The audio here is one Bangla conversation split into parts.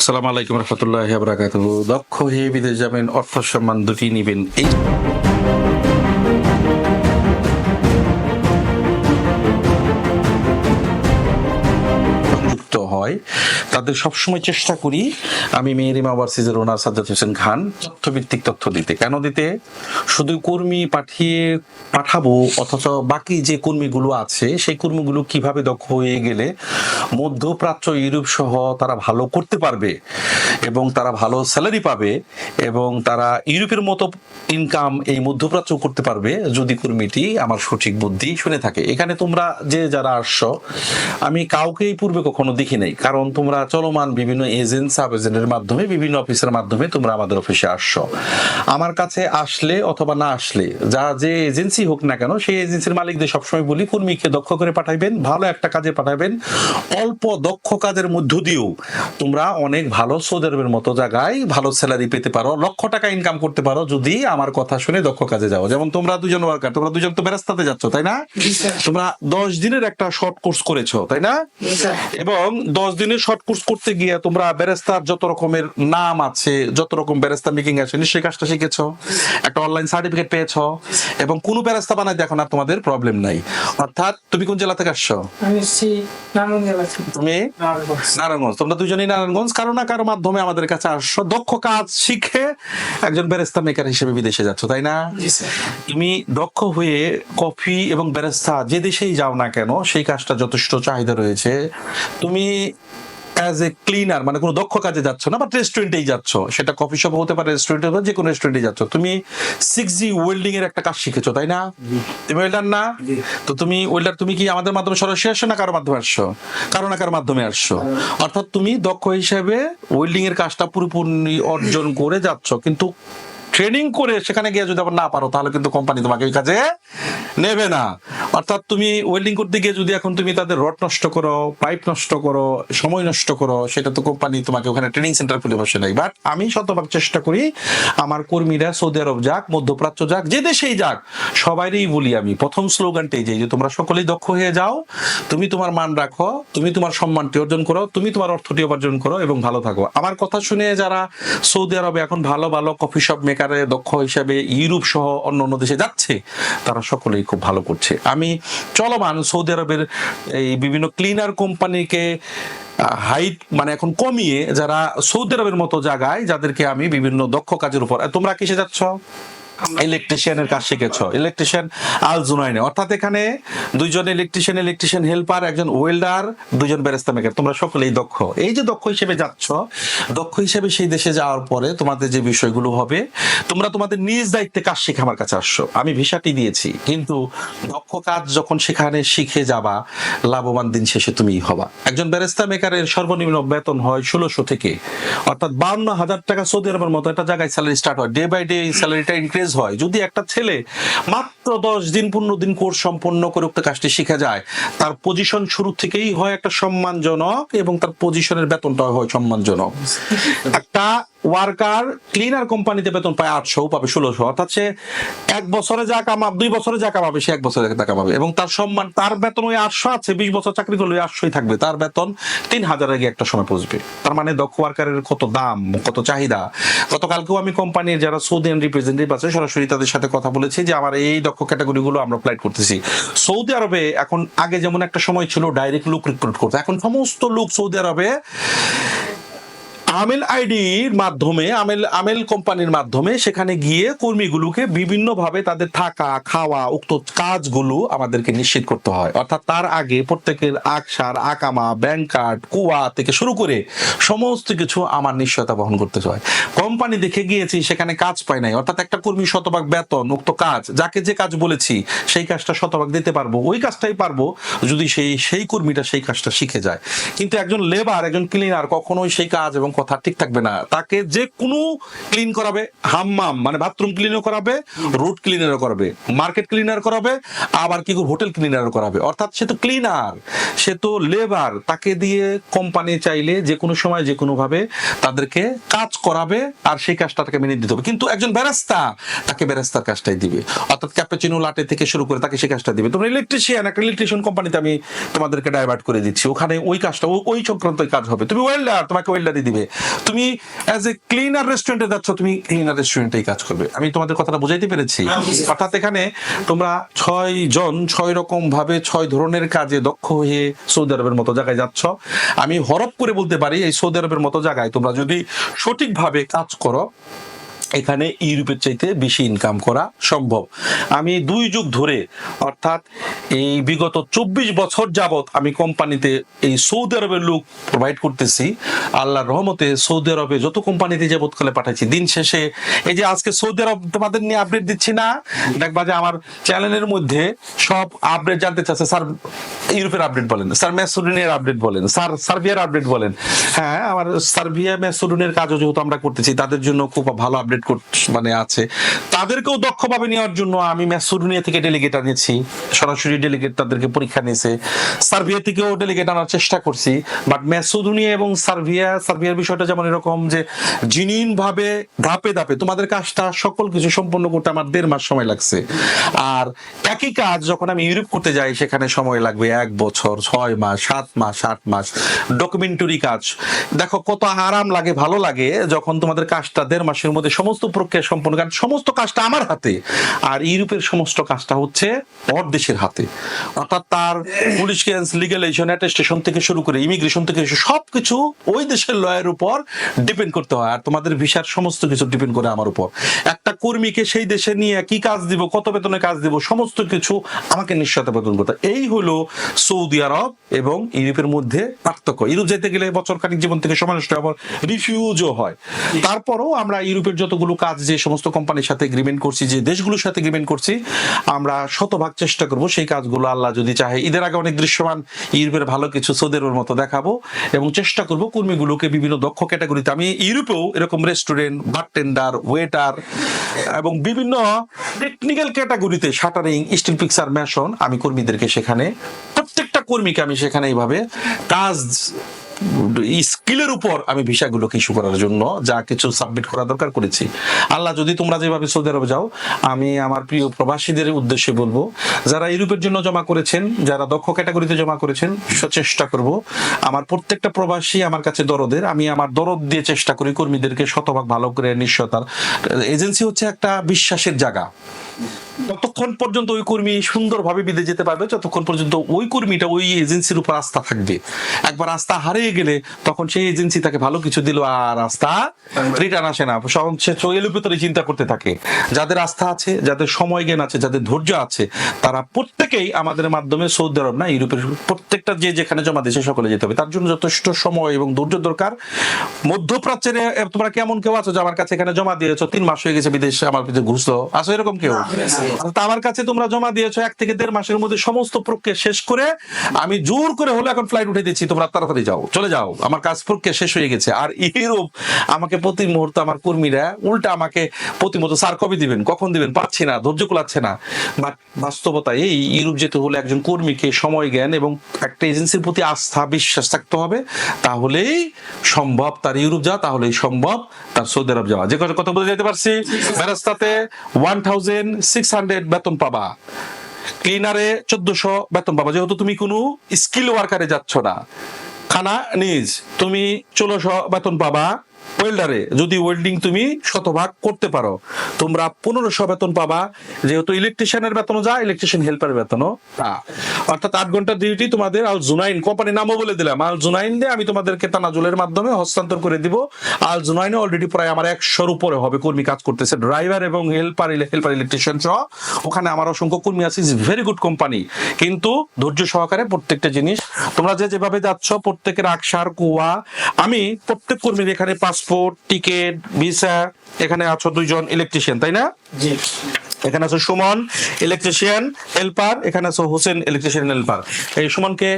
সালাম আলাইকুম রহমতুল্লাহ দক্ষ হয়ে বিদেশ যাবেন অর্থ সম্মান দুটি নিবেন এই হয়। তাদের সবসময় চেষ্টা করি আমি মেয়েরিমা ওভারসিজের ওনার সাজ্জাদ হোসেন খান তথ্যভিত্তিক তথ্য দিতে। কেন দিতে? শুধু কর্মী পাঠিয়ে পাঠাবো, অথচ বাকি যে কর্মীগুলো আছে, সেই কর্মীগুলো কীভাবে দক্ষ হয়ে গেলে মধ্যপ্রাচ্য, ইউরোপ সহ তারা ভালো করতে পারবে এবং তারা ভালো স্যালারি পাবে এবং তারা ইউরোপের মতো ইনকাম এই মধ্যপ্রাচ্য করতে পারবে, যদি কর্মীটি আমার সঠিক বুদ্ধি শুনে থাকে। এখানে তোমরা যে যারা আসছো, আমি কাউকেই পূর্বে কখনো দেখি নাই। কারণ তোমরা চলমান বিভিন্ন এজেন্ট সাব এজেন্টের মাধ্যমে বিভিন্ন অফিসের মাধ্যমে তোমরা আমাদের অফিসে আসছো। আমার কাছে আসলে অথবা না আসলে যা যে এজেন্সি হোক না কেন সেই এজেন্সির মালিকদের সবসময় বলি কর্মীকে দক্ষ করে পাঠাইবেন ভালো একটা কাজে পাঠাবেন অল্প দক্ষ কাজের মধ্য দিয়েও তোমরা অনেক ভালো সৌদি আরবের মতো জায়গায় ভালো স্যালারি পেতে পারো লক্ষ টাকা ইনকাম করতে পারো যদি আমার কথা শুনে দক্ষ কাজে যাও। যেমন তোমরা দুজন ওয়ার্কার তোমরা দুজন তো বেরাস্তাতে যাচ্ছ তাই না? তোমরা দশ দিনের একটা শর্ট কোর্স করেছ তাই না? এবং দশ দিনের শর্ট কোর্স করতে গিয়ে তোমরা বেরেস্তার যত রকমের নাম আছে যত রকম বেরেস্তা মেকিং আছে নিশ্চয়ই কাজটা শিখেছো একটা অনলাইন সার্টিফিকেট পেয়েছ এবং কোনো বেরেস্তা বানাই দেখো আর তোমাদের প্রবলেম নাই। অর্থাৎ তুমি কোন জেলা থেকে আসছো? তুমি? নারায়ণগঞ্জ। তোমরা দুজনেই নারায়ণগঞ্জ। কারও না কারও মাধ্যমে আমাদের কাছে আসছো। দক্ষ কাজ শিখে একজন বেরেস্তা মেকার হিসেবে বিদেশে যাচ্ছ তাই না? তুমি দক্ষ হয়ে কফি এবং বেরেস্তা যে দেশেই যাও না কেন সেই কাজটা যথেষ্ট চাহিদা রয়েছে। তুমি অ্যাজ এ ক্লিনার মানে কোনো দক্ষ কাজে যাচ্ছ না বাট রেস্টুরেন্টেই যাচ্ছ। সেটা কফি শপ হতে পারে রেস্টুরেন্টে হতে যে কোনো রেস্টুরেন্টে যাচ্ছ। তুমি সিক্স জি ওয়েল্ডিং এর একটা কাজ শিখেছো তাই না? তুমি ওয়েল্ডার না? তো তুমি ওয়েল্ডার তুমি কি আমাদের মাধ্যমে সরাসরি আসছো না কারও মাধ্যমে আসছো? কারও না কারও মাধ্যমে আসছো। অর্থাৎ তুমি দক্ষ হিসেবে ওয়েল্ডিং এর কাজটা পুরোপুরি অর্জন করে যাচ্ছ কিন্তু ট্রেনিং করে সেখানে গিয়ে যদি আবার না পারো, তাহলে কিন্তু কোম্পানি তোমাকে ওই কাজে নেবে না। অর্থাৎ তুমি ওয়েল্ডিং করতে গিয়ে যদি এখন তুমি তাদের রড নষ্ট করো পাইপ নষ্ট করো, সময় নষ্ট করো, সেটা তো কোম্পানি তোমাকে ওখানে ট্রেনিং সেন্টার খুলে বসে নাই বাট আমি শতভাগ চেষ্টা করি, আমার কর্মীরা সৌদি আরব যাক, মধ্যপ্রাচ্য যাক, যে দেশেই যাক, সবাইরই বলি আমি, প্রথম স্লোগানটাই যে তোমরা সকলেই দক্ষ হয়ে যাও, তুমি তোমার মান রাখো, তুমি তোমার সম্মানটি অর্জন করো, তুমি তোমার অর্থটি উপার্জন করো এবং ভালো থাকো। আমার কথা শুনে যারা সৌদি আরবে এখন ভালো ভালো কফি শপ মেকারে দক্ষ হিসাবে ইউরোপ সহ অন্য অন্য দেশে যাচ্ছে, তারা সকলেই খুব ভালো করছে। আমি চলমান সৌদি আরবের এই বিভিন্ন ক্লিনার কোম্পানিকে হাইট মানে এখন কমিয়ে যারা সৌদি আরবের মতো জায়গায়, যাদেরকে আমি বিভিন্ন দক্ষ কাজের উপর তোমরা কিসে যাচ্ছ? ইলেকট্রিশিয়ানের কাজ শিখেছো। ইলেকট্রিশিয়ান আল জুনাইনে অর্থাৎ এখানে দুইজন ইলেকট্রিশিয়ান ইলেকট্রিশিয়ান হেল্পার, একজন ওয়েল্ডার দুজন ব্যারেস্তা মেকার। তোমরা সকলেই দক্ষ। এই যে দক্ষ হিসেবে যাচ্ছ, দক্ষ হিসেবে সেই দেশে যাওয়ার পরে তোমাদের যে বিষয়গুলো হবে, তোমরা তোমাদের নিজ দায়িত্বে কাজ শিখে আমার কাছে আসছো। আমি ভিসাটি দিয়েছি, কিন্তু দক্ষ কাজ যখন সেখানে শিখে যাবা, লাভবান দিন শেষে তুমি হবা। একজন ব্যারিস্তা মেকারের সর্বনিম্ন বেতন হয় ষোলোশো থেকে। অর্থাৎ বান্ন হাজার টাকা সৌদি আরবের মতো একটা জায়গায় স্যালারি স্টার্ট হয়। ডে বাই ডে স্যালারিটা ইনক্রিজ হয়, যদি একটা ছেলে মাত্র দশ দিন, পনেরো দিন কোর্স সম্পন্ন করে উক্ত কাজটি শিখে যায়, তার পজিশন শুরু থেকেই হয় একটা সম্মানজনক এবং তার পজিশনের বেতনটা হয় সম্মানজনক। একটা ওয়ার্কার ক্লিনার কোম্পানিতে বেতন পায় আটশো, পাবে ষোলোশো, অর্থাৎ সে এক বছরে যা কামাবে দুই বছরে যা কামাবে, সে এক বছরে তা কামাবে। এবং তার সম্মান, তার বেতন ওই আটশো আছে, বিশ বছর চাকরি করলে ওই আটশোই থাকবে, তার বেতন তিন হাজার আগে একটা সময় পৌঁছবে। তার মানে দক্ষ ওয়ার্কারের কত দাম, কত চাহিদা? গতকালকেও আমি কোম্পানির যারা সৌদিয়ান রিপ্রেজেন্টেটিভ আছে সরাসরি তাদের সাথে কথা বলেছে যে আমার এই দক্ষ ক্যাটাগরিগুলো আমরা ফ্লাইট করতেছি। সৌদি আরবে এখন আগে যেমন একটা সময় ছিল ডাইরেক্ট লুক রিক্রুট করতে। এখন সমস্ত লোক সৌদি আরবে আমেল আইডির মাধ্যমে, আমেল আমেল কোম্পানির মাধ্যমে সেখানে গিয়ে কর্মীগুলোকে বিভিন্নভাবে তাদের থাকা, খাওয়া উক্ত কাজগুলো আমাদেরকে নিশ্চিত করতে হয়। অর্থাৎ তার আগে প্রত্যেকের আকসার, আকামা, ব্যাংক কার্ড, কুয়া থেকে শুরু করে সমস্ত কিছু আমার নিশ্চয়তা বহন করতে হয়। কোম্পানি দেখে গিয়েছি, সেখানে কাজ পায় নাই। অর্থাৎ একটা কর্মী শতভাগ বেতন, উক্ত কাজ, যাকে যে কাজ বলেছি, সেই কাজটা শতভাগ দিতে পারব। ওই কাজটাই পারব যদি সেই সেই কর্মীটা সেই কাজটা শিখে যায়। কিন্তু একজন লেবার, একজন ক্লিনার কখনোই সেই কাজ এবং কথা ঠিক থাকবে না। তাকে যে কোনো ক্লিন করাবে, হাম্মাম মানে বাথরুম ক্লিনও করাবে রুট ক্লিনারও করাবে মার্কেট ক্লিনার করাবে, আবার কি হোটেল ক্লিনারও করাবে। অর্থাৎ সে তো ক্লিনার সে তো লেবার তাকে দিয়ে কোম্পানি চাইলে যে কোনো সময়, যে কোনো ভাবে তাদেরকে কাজ করাবে আর সেই কাজটা তাকে মেনে দিতে হবে। কিন্তু একজন বেরাস্তা তাকে বেরাস্তার কাজটাই দিবে। অর্থাৎ ক্যাপেচিনো লাটে থেকে শুরু করে তাকে সেই কাজটা দিবে। তোমরা ইলেকট্রিশিয়ান একটা ইলেকট্রিশিয়ান কোম্পানিতে আমি তোমাদেরকে ডাইভার্ট করে দিচ্ছি। ওখানে ওই কাজটা ওই সংক্রান্ত কাজ হবে। তুমি ওয়েল্ডার তোমাকে ওয়েল্ডারই দিবে। তুমি অ্যাজ এ ক্লিনার রেস্টুরেন্টে যাচ্ছ তুমি ক্লিনার রেস্টুরেন্টেই কাজ করবে। আমি তোমাদের কথাটা বুঝাইতে পেরেছি। অর্থাৎ এখানে তোমরা ছয় জন ছয় রকম ভাবে ছয় ধরনের কাজে দক্ষ হয়ে সৌদি আরবের মতো জায়গায় যাচ্ছ। আমি হরপ করে বলতে পারি এই সৌদি আরবের মতো জায়গায় তোমরা যদি সঠিকভাবে কাজ করো এখানে ইউরোপের চাইতে বেশি ইনকাম করা সম্ভব। আমি দুই যুগ ধরে, অর্থাৎ এই বিগত চব্বিশ বছর যাবৎ আমি কোম্পানিতে এই সৌদি আরবের লোক প্রোভাইড করতেছি। আল্লাহর রহমতে সৌদি আরবে যত কোম্পানিতে যাবৎকালে পাঠাচ্ছি দিন শেষে এই যে আজকে সৌদি আরব তোমাদের নিয়ে আপডেট দিচ্ছি না, দেখবা যে আমার চ্যানেলের মধ্যে সব আপডেট জানতে চাচ্ছে। স্যার, ইউরোপের আপডেট বলেন, স্যার ম্যাসুরিনের আপডেট বলেন, স্যার সার্বিয়ার আপডেট বলেন। হ্যাঁ আমার সার্বিয়া ম্যাসুরিনের কাজও যেহেতু আমরা করতেছি, তাদের জন্য খুব ভালো আপডেট মানে আছে। তাদেরকেও দক্ষভাবে নেওয়ার জন্য আমি ম্যাসুরিনিয়া থেকে ডেলিগেট আনিয়েছি। সরাসরি ডেলিগেট তাদেরকে পরীক্ষা নিয়েছে। সার্বিয়া থেকেও ডেলিগেট আনার চেষ্টা করছি। বাট ম্যাসুদুনিয়া এবং সার্বিয়া, সার্বিয়ার বিষয়টা যেমন এরকম যে জিনিন ভাবে ধাপে ধাপে তোমাদের কাজটা সকল কিছু সম্পন্ন করতে আমার দেড় মাস সময় লাগছে। আর একই কাজ যখন আমি ইউরোপ করতে যাই, সেখানে সময় লাগবে এক বছর, ছয় মাস, সাত মাস, আট মাস। ডকুমেন্টারি কাজ। দেখো, কত আরাম লাগে, ভালো লাগে যখন তোমাদের কাজটা দেড় মাসের মধ্যে সমস্ত প্রক্রিয়া সম্পন্ন কারণ সমস্ত কাজটা আমার হাতে। আর ইউরোপের সমস্ত কাজটা হচ্ছে ওর দেশের হাতে। অর্থাৎ তার পুলিশ ক্লিয়ারেন্স লিগালাইজেশন অ্যাটেস্টেশন থেকে শুরু করে ইমিগ্রেশন থেকে শুরু- সবকিছু ওই দেশের লয়ের উপর ডিপেন্ড করতে হয়। আর তোমাদের ভিসার সমস্ত কিছু ডিপেন্ড করে আমার উপর। একটা কর্মীকে সেই দেশে নিয়ে কি কাজ দিব কত বেতনে কাজ দিব সমস্ত কিছু আমাকে নিশ্চয়তা বেতন করতে। এই হলো সৌদি আরব এবং ইউরোপের মধ্যে পার্থক্য। ইউরোপ যেতে গেলে বছর খানিক জীবন থেকে সময় নষ্ট হয়, আবার রিফিউজও হয়। তারপরও আমরা ইউরোপের যতগুলো কাজ যে সমস্ত কোম্পানির সাথে এগ্রিমেন্ট করছি, যে দেশগুলোর সাথে এগ্রিমেন্ট করছি, আমরা শতভাগ চেষ্টা করব সেই কাজগুলো আল্লাহ যদি চাহে। ঈদের আগে অনেক দৃশ্যমান ইউরোপের ভালো কিছু সৌদের মতো দেখাবো এবং চেষ্টা করব কর্মীগুলোকে বিভিন্ন দক্ষ ক্যাটাগরিতে আমি ইউরোপেও এরকম রেস্টুরেন্ট বারটেন্ডার ওয়েটার এবং বিভিন্ন টেকনিক্যাল ক্যাটাগরিতে শাটারিং স্টিল পিকচার মেশন আমি কর্মীদেরকে সেখানে, প্রত্যেকটা কর্মীকে আমি সেখানে এইভাবে কাজ স্কিলের উপর আমি ভিসাগুলোকে ইস্যু করার জন্য যা কিছু সাবমিট করা দরকার করেছি। আল্লাহ, যদি তোমরা যেভাবে সৌদি আরবে যাও, আমি আমার প্রিয় প্রবাসীদের উদ্দেশ্যে বলব, যারা ইউরোপের জন্য জমা করেছেন, যারা দক্ষ ক্যাটাগরিতে জমা করেছেন চেষ্টা করব। আমার প্রত্যেকটা প্রবাসী আমার কাছে দরদের, আমি আমার দরদ দিয়ে চেষ্টা করি কর্মীদেরকে শতভাগ ভালো করে নিশ্চয়তার। এজেন্সি হচ্ছে একটা বিশ্বাসের জায়গা। ততক্ষণ পর্যন্ত ওই কর্মী সুন্দরভাবে বিদে যেতে পারবে, যতক্ষণ পর্যন্ত ওই কর্মীটা ওই এজেন্সির উপর আস্থা থাকবে। একবার আস্থা হারিয়ে গেলে তখন সেই এজেন্সি তাকে ভালো কিছু দিল আর আস্থা রিটার্ন আসে না। সব সে ভিতরে চিন্তা করতে থাকে। যাদের আস্থা আছে, যাদের সময় জ্ঞান আছে, যাদের ধৈর্য আছে, তারা প্রত্যেকেই আমাদের মাধ্যমে সৌদি আরব না, ইউরোপের প্রত্যেকটা যে যেখানে জমা দিয়েছে সকলে যেতে হবে। তার জন্য যথেষ্ট সময় এবং ধৈর্য দরকার। মধ্যপ্রাচ্যের তোমরা কেমন কেউ আছো যে আমার কাছে এখানে জমা দিয়েছ, তিন মাস হয়ে গেছে বিদেশে আমার কাছে ঘুরছো আছো এরকম কেউ? আমার কাছে তোমরা জমা দিয়েছ এক থেকে দেড় মাসের মধ্যে সমস্ত প্রক্রিয়া শেষ করে আমি জোর করে হলে এখন ফ্লাইট উঠে দিচ্ছি, তোমরা তাড়াতাড়ি যাও, চলে যাও। আমার কাজ প্রক্রিয়া শেষ হয়ে গেছে। আর ইউরোপ আমাকে প্রতি মুহূর্তে আমার কর্মীরা উল্টা আমাকে প্রতি মুহূর্তে, স্যার, কবে দিবেন? কখন দিবেন? পাচ্ছি না, ধৈর্য কুলাচ্ছে না। বাস্তবতা এই ইউরোপ যেতে হলে একজন কর্মীকে সময়, জ্ঞান এবং একটা এজেন্সির প্রতি আস্থা, বিশ্বাস থাকতে হবে, তাহলেই সম্ভব তার ইউরোপ যাওয়া তাহলেই সম্ভব সৌদি আরব যাওয়া। যে কথা কথা বলে যেতে পারছি। ব্যারাস্তাতে ওয়ান থাউজেন্ড সিক্স হান্ড্রেড বেতন পাবা। ক্লিনারে চোদ্দশো বেতন পাবা। যেহেতু তুমি কোনো স্কিল ওয়ার্কারে যাচ্ছ না। খানা নিজ, তুমি ষোলোশো বেতন পাবা। ওয়েল্ডারে, যদি ওয়েল্ডিং তুমি শতভাগ করতে পারো, তোমরা পনেরোশো বেতন পাবা, যেহেতু ইলেকট্রিশিয়ানের বেতনও যা ইলেকট্রিশিয়ান হেল্পার বেতনও তা। অর্থাৎ আট ঘণ্টা ডিউটি তোমাদের আল জুনাইন কোম্পানির নামও বলে দিলাম আল জুনাইন দিয়ে আমি তোমাদেরকে তানাজুলের মাধ্যমে হস্তান্তর করে দিব। আল জুনাইনে অলরেডি প্রায় আমার একশোর উপরে হবে, কর্মী কাজ করতেছে ড্রাইভার এবং হেল্পার হেল্পার ইলেকট্রিশিয়ান সহ। ওখানে আমার অসংখ্য কর্মী আছে ইজ ভেরি গুড কোম্পানি কিন্তু ধৈর্য সহকারে প্রত্যেকটা জিনিস, তোমরা যে যেভাবে যাচ্ছ, প্রত্যেকের আকসার কুয়া, আমি প্রত্যেক কর্মীর এখানে পাসপোর্ট টিকিট ভিসা এখানে আছো দুইজন ইলেকট্রিশিয়ান তাই না? জি। এখানে আছে সুমন ইলেকট্রিশিয়ান হেল্পার এখানে আছে হোসেন ইলেকট্রিশিয়ান হেল্পার এই সুমনকে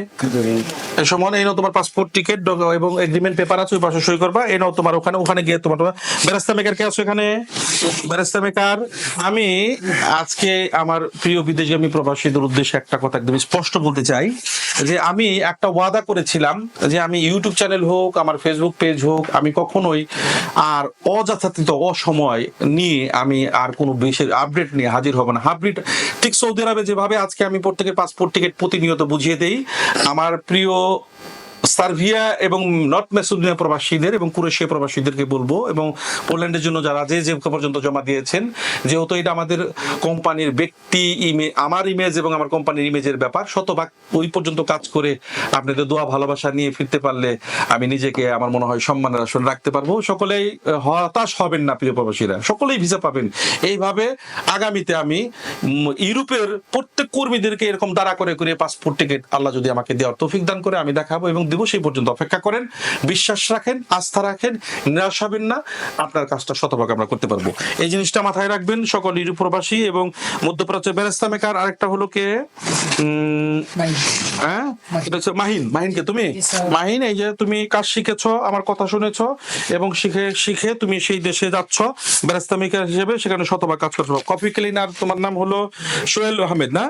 সুমন, এই নাও তোমার পাসপোর্ট টিকিট এবং এগ্রিমেন্ট পেপার আছে, ওই পাশে সই করবা। এই নাও তোমার ওখানে ওখানে গিয়ে তোমার তোমার মেকার কে আছো এখানে? বেরাস্তা মেকার আমি আজকে আমার প্রিয় বিদেশগামী প্রবাসীদের উদ্দেশ্যে একটা কথা একদম স্পষ্ট বলতে চাই, যে আমি একটা ওয়াদা করেছিলাম, যে আমি ইউটিউব চ্যানেল হোক, আমার ফেসবুক পেজ হোক, আমি কখনোই আর অযথার্থিত অসময় নিয়ে আমি আর কোনো বেশি আপডেট নিয়ে হাজির হব না। হাইব্রিড ঠিক সৌদি আরবে যেভাবে আজকে আমি প্রত্যেকের পাসপোর্ট টিকিট প্রতিনিয়ত বুঝিয়ে দেই, আমার প্রিয় সার্ভিয়া এবং নর্থ মেসিডোনিয়া প্রবাসীদের এবং কুরেশিয়া প্রবাসীদেরকে বলব এবং পোল্যান্ডের জন্য যারা যে যে পর্যন্ত জমা দিয়েছেন, যেহেতু এটা আমাদের কোম্পানির ব্যক্তি ইমে, আমার ইমেজ এবং আমার কোম্পানির ইমেজের ব্যাপার, শতভাগ ওই পর্যন্ত কাজ করে আপনাদের দোয়া ভালোবাসা নিয়ে ফিরতে পারলে আমি নিজেকে আমার মনে হয় সম্মানের আসন রাখতে পারব। সকলেই হতাশ হবেন না, প্রিয় প্রবাসীরা। সকলেই ভিসা পাবেন। এইভাবে আগামীতে আমি ইউরোপের প্রত্যেক কর্মীদেরকে এরকম দাঁড়া করে করে পাসপোর্ট টিকিট আল্লাহ যদি আমাকে দেওয়ার তৌফিক দান করে, আমি দেখাবো এবং দিব সেই পর্যন্ত অপেক্ষা করেন বিশ্বাস রাখেন আস্থা রাখেন নিরাশ হবেন না আপনার কাজটা শতভাগ আমরা করতে পারব। এই জিনিসটা মাথায় রাখবেন সকল ইউরোপ প্রবাসী এবং মধ্যপ্রাচ্যের বেরেস্তা মেকার আরেকটা হলো কে? হ্যাঁ? মাহিন। মাহিনকে তুমি? মাহিন এই যে তুমি কাজ শিখেছো আমার কথা শুনেছো এবং শিখে শিখে তুমি সেই দেশে যাচ্ছ বেরেস্তা মেকার হিসেবে সেখানে শতভাগ কাজ করছ। কপি ক্লিনার তোমার নাম হলো সোহেল আহমেদ না?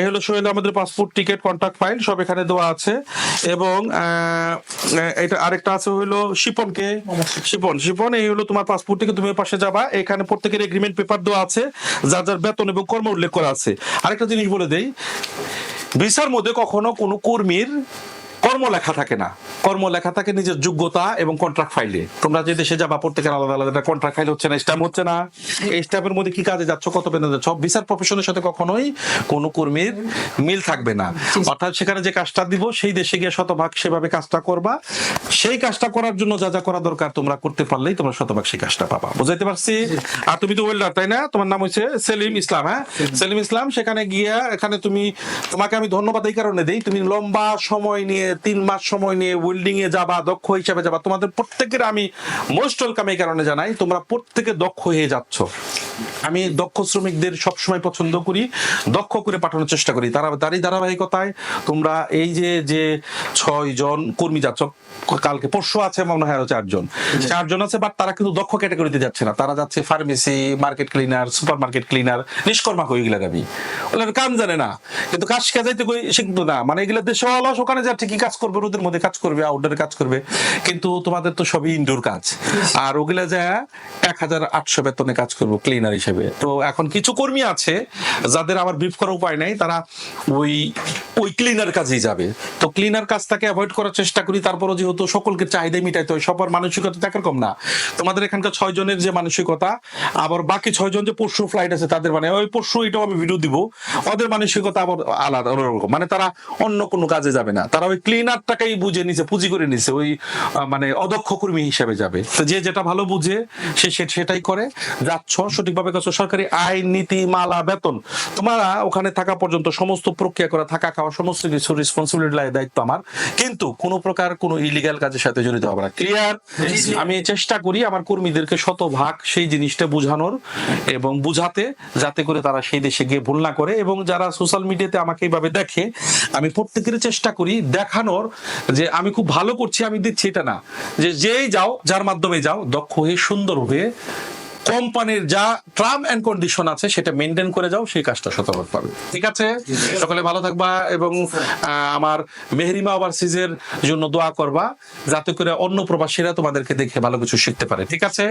এই হলো সোহেল আমাদের পাসপোর্ট টিকিট কন্ট্যাক্ট ফাইল সব এখানে দেওয়া আছে এবং এটা আরেকটা আছে হলো শিপনকে শিপন শিপন এই হলো তোমার পাসপোর্ট থেকে তুমি পাশে যাবা। এখানে প্রত্যেকের এগ্রিমেন্ট পেপার দেওয়া আছে, যার যার বেতন এবং কর্ম উল্লেখ করা আছে। আরেকটা জিনিস বলে দেই, ভিসার মধ্যে কখনো কোনো কর্মীর কর্ম লেখা থাকে না। কর্ম লেখা থাকে নিজের যোগ্যতা এবং কন্ট্রাক্ট ফাইলে তোমরা যে দেশে যাবা প্রত্যেকের আলাদা আলাদা কন্ট্রাক্ট ফাইল হচ্ছে না স্ট্যাম্প হচ্ছে না। এই স্ট্যাম্পের মধ্যে কি কাজে যাচ্ছ কত বেতন যাচ্ছ? ভিসার প্রফেশনের সাথে কখনোই কোনো কর্মীর মিল থাকবে না। অর্থাৎ সেখানে যে কাজটা দিব সেই দেশে গিয়ে শতভাগ সেভাবে কাজটা করবা। সেই কাজটা করার জন্য যা যা করা দরকার তোমরা করতে পারলেই তোমরা শতভাগ সেই কাজটা পাবা। বুঝাইতে পারছি? আর তুমি তো ওয়েল্ডার তাই না? তোমার নাম হচ্ছে সেলিম ইসলাম হ্যাঁ? সেলিম ইসলাম সেখানে গিয়া এখানে তুমি তোমাকে আমি ধন্যবাদ এই কারণে দেই। তুমি লম্বা সময় নিয়ে তিন মাস সময় নিয়ে ওয়েল্ডিং এ যাবা, দক্ষ হিসাবে যাবা, তোমাদের প্রত্যেকের আমি মোস্ট ওয়েলকাম এই কারণে জানাই, তোমরা প্রত্যেকে দক্ষ হয়ে যাচ্ছ। আমি দক্ষ শ্রমিকদের সবসময় পছন্দ করি দক্ষ করে পাঠানোর চেষ্টা করি। তারা তারই ধারাবাহিকতায় তোমরা এই যে যে ছয় জন কর্মী যাচ্ছ কালকে পরশু আছে মনে হয় আরও চারজন। চারজন আছে বাট তারা কিন্তু দক্ষ ক্যাটাগরিতে যাচ্ছে না। তারা যাচ্ছে pharmacy market cleaner supermarket cleaner নিষ্কর্মা হয়ে গেলে ওগুলোর কাম জানে না। কিন্তু কাজ যাইতে কই শিখতো না। মানে এগুলো দেশে অলস ওখানে যা ঠিকই কাজ করবে রোদের মধ্যে কাজ করবে আউটডোরে কাজ করবে। কিন্তু তোমাদের তো সবই ইনডোর কাজ। আর ওগুলা যা এক হাজার আটশো বেতনে কাজ করব ক্লিনার হিসেবে। তো এখন কিছু কর্মী আছে যাদের আমার ব্রিফ করার উপায় নাই, তারা ওই ওই ক্লিনার কাজেই যাবে। তো ক্লিনার কাজটাকে অ্যাভয়েড করার চেষ্টা করি, তারপরও যেহেতু সকলকে চাহিদা মিটাইতে হয়, সবার মানসিকতা তো একরকম না। তোমাদের এখানকার ছয় জনের যে মানসিকতা, আবার বাকি ছয় জন যে পরশু ফ্লাইট আছে তাদের মানে ওই পরশু এটাও আমি ভিডিও দিব। ওদের মানসিকতা আবার আলাদা, অন্যরকম। মানে তারা অন্য কোনো কাজে যাবে না। তারা ওই ক্লিনারটাকেই বুঝে নিছে, পুঁজি করে নিছে, ওই মানে অদক্ষ কর্মী হিসেবে যাবে। তো যে যেটা ভালো বুঝে, সে সেটাই করে। যাচ্ছ সঠিকভাবে কাজ করছ। সরকারি আইন, নীতি, মালা, বেতন। তোমরা ওখানে থাকা পর্যন্ত সমস্ত প্রক্রিয়া করা, থাকা খাওয়া, সমস্ত কিছু রেসপন্সিবিলিটি দায়িত্ব আমার। কিন্তু কোনো প্রকার কোনো ইলিগাল কাজের সাথে জড়িত হবে না। ক্লিয়ার আমি চেষ্টা করি আমার কর্মীদেরকে শতভাগ সেই জিনিসটা বোঝানোর এবং বুঝাতে, যাতে করে তারা সেই দেশে গিয়ে ভুল না করে এবং যারা সোশ্যাল মিডিয়াতে আমাকে এইভাবে দেখে, আমি প্রত্যেকের চেষ্টা করি দেখানোর যে আমি খুব ভালো করছি, আমি দিচ্ছি এটা না। যে যেই যাও, যার মাধ্যমে যাও, দক্ষ হয়ে, সুন্দর হয়ে কোম্পানির যা টার্ম এন্ড কন্ডিশন আছে সেটা মেনটেন করে যাও সেই কাজটা শতভাগ পাবে। ঠিক আছে? সকলে ভালো থাকবা এবং আমার মেহরিমা ওভারসিজের জন্য দোয়া করবা যাতে করে অন্য প্রবাসীরা তোমাদেরকে দেখে ভালো কিছু শিখতে পারে। ঠিক আছে?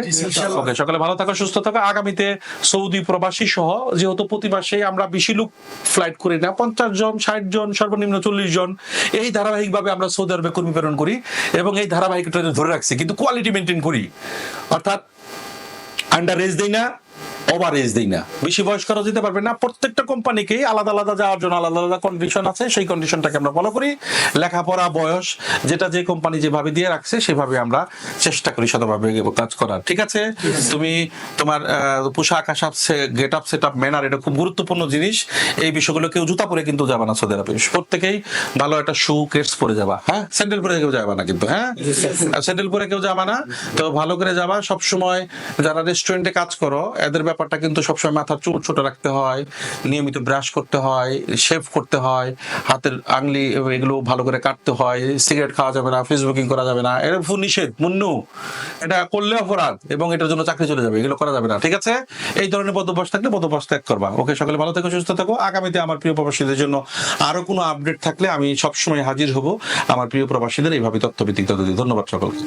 ওকে সকলে ভালো থাকো সুস্থ থাকো। আগামীতে সৌদি প্রবাসী সহ যেহেতু প্রতি মাসে আমরা বেশি লোক ফ্লাইট করি না পঞ্চাশ জন ষাট জন সর্বনিম্ন চল্লিশ জন এই ধারাবাহিকভাবে আমরা সৌদি আরবে কর্মী প্রেরণ করি এবং এই ধারাবাহিকটা ধরে রাখছি কিন্তু কোয়ালিটি মেনটেন করি। অর্থাৎ আন্ডার রেস দিই না। ওভার এজ দেই না। বেশি পারবে না। প্রত্যেকটা আলাদা আলাদা যাওয়ার জন্য আলাদা আলাদা কন্ডিশন আছে। সেই কন্ডিশনটাকে আমরা ফলো করি। লেখাপড়া, বয়স, যেটা যে কোম্পানি যেভাবে দিয়ে রাখছে, সেভাবে আমরা চেষ্টা করি কাজ করার। ঠিক আছে? তুমি তোমার পোশাক get up set up manner এটা খুব গুরুত্বপূর্ণ জিনিস। এই বিষয়গুলো কেউ জুতা পরে কিন্তু যাবে না সৌদি আরবে। প্রত্যেকেই ভালো একটা শু কেটস পরে যাবা। হ্যাঁ? স্যান্ডেল পরে কেউ যাবে না কিন্তু হ্যাঁ? স্যান্ডেল পরে কেউ যাবে না। তো ভালো করে যাবা। সব সময় যারা রেস্টুরেন্টে কাজ করো, এদের ব্যাপারটা কিন্তু সবসময় মাথার চুল ছোট রাখতে হয়, নিয়মিত ব্রাশ করতে হয় শেভ করতে হয়, হাতের আংলি এগুলো ভালো করে কাটতে হয় সিগারেট খাওয়া যাবে না ফেসবুকিং করা যাবে না, এটা নিষেধ, মুন্নু। এটা করলে অপরাধ এবং এটার জন্য চাকরি চলে যাবে, এগুলো করা যাবে না, ঠিক আছে? এই ধরনের বদভ্যাস থাকলে বদভ্যাস ত্যাগ করবা, ওকে? সকালে ভালো থেকো, সুস্থ থাকো। আগামীতে আমার প্রিয় প্রবাসীদের জন্য আরও কোনো আপডেট থাকলে আমি সবসময় হাজির হব আমার প্রিয় প্রবাসীদের এইভাবে তথ্যভিত্তিক তথ্য ধন্যবাদ সকলকে।